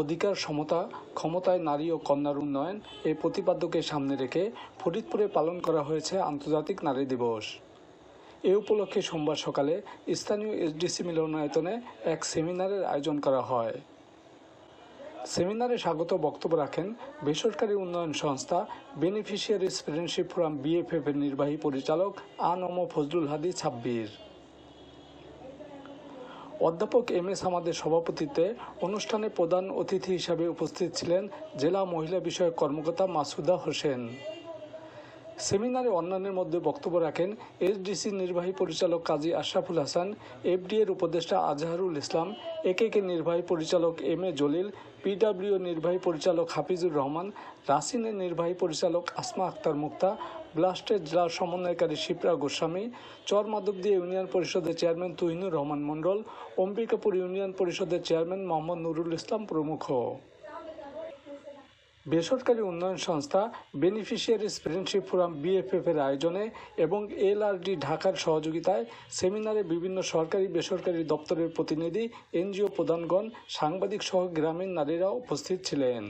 অধিকার, সমতা, ক্ষমতায় নারী ও কন্যার উন্নয়ন এই প্রতিপাদ্যকে সামনে রেখে ফরিদপুরে পালন করা হয়েছে আন্তর্জাতিক নারী দিবস। এ উপলক্ষে সোমবার সকালে স্থানীয় এসডিসি মিলনায়তনে এক সেমিনারের আয়োজন করা হয়। সেমিনারে স্বাগত বক্তব্য রাখেন বেসরকারি উন্নয়ন সংস্থা বেনিফিশিয়ারিজ ফ্রেন্ডশিপ ফোরাম বিএফএফ এর নির্বাহী পরিচালক আনম ফজলুল হাদি ছাব্বির। অধ্যাপক এম এস আমাদের সভাপতিত্বে অনুষ্ঠানে প্রধান অতিথি হিসাবে উপস্থিত ছিলেন জেলা মহিলা বিষয়ক কর্মকর্তা মাসুদা হোসেন। সেমিনারে অন্যান্যের মধ্যে বক্তব্য রাখেন এসডিসি নির্বাহী পরিচালক কাজী আশরাফুল হাসান, এফডিএর উপদেষ্টা আজহারুল ইসলাম, একেকে নির্বাহী পরিচালক এম এ জলিল পিডাব্লিউ নির্বাহী পরিচালক হাফিজুর রহমান, রাসিনের নির্বাহী পরিচালক আসমা আক্তার মুক্তা ব্লাস্টের জেলা সমন্বয়কারী শিপ্রা গোস্বামী চর মাধবদী ইউনিয়ন পরিষদের চেয়ারম্যান তুহিনুর রহমান মণ্ডল, অম্বিকাপুর ইউনিয়ন পরিষদের চেয়ারম্যান মোহাম্মদ নুরুল ইসলাম প্রমুখ। বেসরকারি উন্নয়ন সংস্থা বেনিফিশিয়ারিজ ফ্রেন্ডশিপ ফোরাম বিএফএফ এর আয়োজনে এবং এলআরডি ঢাকার সহযোগিতায় সেমিনারে বিভিন্ন সরকারি বেসরকারি দপ্তরের প্রতিনিধি, এনজিও প্রধানগণ, সাংবাদিক সহ গ্রামীণ নারীরা উপস্থিত ছিলেন।